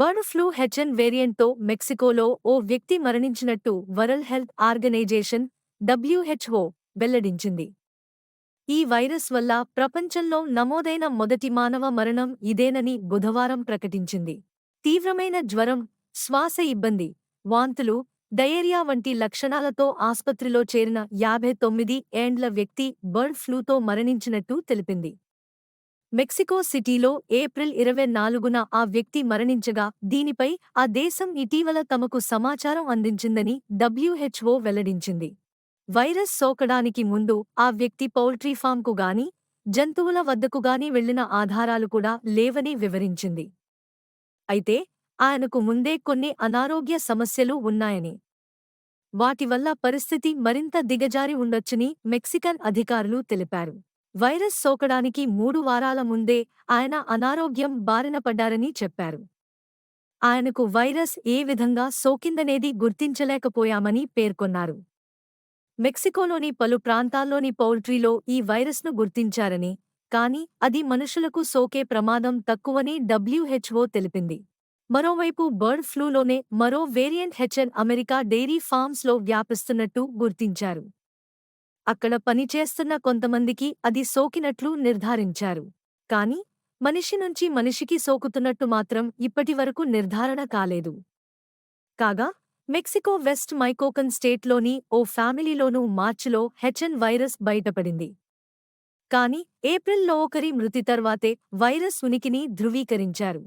Bird flu HN వేరియంట్తో మెక్సికోలో ఓ వ్యక్తి మరణించినట్టు వరల్డ్ హెల్త్ ఆర్గనైజేషన్ డబ్ల్యూహెచ్ఓ వెల్లడించింది. ఈ వైరస్ వల్ల ప్రపంచంలో నమోదైన మొదటి మానవ మరణం ఇదేనని బుధవారం ప్రకటించింది. తీవ్రమైన జ్వరం శ్వాస ఇబ్బంది వాంతులు డయేరియా వంటి లక్షణాలతో ఆస్పత్రిలో చేరిన యాభై తొమ్మిది ఏండ్ల వ్యక్తి బర్డ్ ఫ్లూతో మరణించినట్టు తెలిపింది. మెక్సికో సిటీలో ఏప్రిల్ ఇరవై నాలుగున ఆ వ్యక్తి మరణించగా దీనిపై ఆ దేశం ఇటీవల తమకు సమాచారం అందించిందని డబ్ల్యూహెచ్ఓ వెల్లడించింది. వైరస్ సోకడానికి ముందు ఆ వ్యక్తి పౌల్ట్రీ ఫామ్కు గాని జంతువుల వద్దకు గాని వెళ్ళిన ఆధారాలు కూడా లేవని వివరించింది. అయితే ఆయనకు ముందే కొన్ని అనారోగ్య సమస్యలు ఉన్నాయని వాటి వల్ల పరిస్థితి మరింత దిగజారి ఉండొచ్చని మెక్సికన్ అధికారులు తెలిపారు. వైరస్ సోకడానికి మూడు వారాల ముందే ఆయన అనారోగ్యం బారిన పడ్డారని చెప్పారు. ఆయనకు వైరస్ ఏ విధంగా సోకిందనేది గుర్తించలేకపోయామని పేర్కొన్నారు. మెక్సికోలోని పలు ప్రాంతాల్లోని పౌల్ట్రీలో ఈ వైరస్ను గుర్తించారని కాని అది మనుషులకు సోకే ప్రమాదం తక్కువని డబ్ల్యూహెచ్ఓ తెలిపింది. మరోవైపు బర్డ్ ఫ్లూలోనే మరో వేరియంట్ హెచ్ఎన్ అమెరికా డైరీ ఫార్మ్స్లో వ్యాపిస్తున్నట్టు గుర్తించారు. అక్కడ పనిచేస్తున్న కొంతమందికి అది సోకినట్లు నిర్ధారించారు. కాని మనిషి నుంచి మనిషికి సోకుతున్నట్టు మాత్రం ఇప్పటివరకు నిర్ధారణ కాలేదు. కాగా మెక్సికో వెస్ట్ మైకోకన్ స్టేట్లోని ఓ ఫ్యామిలీలోనూ మార్చిలో హెచ్ఎన్ వైరస్ బయటపడింది. కాని ఏప్రిల్లో ఒకరి మృతి తర్వాతే వైరస్ ఉనికిని ధృవీకరించారు.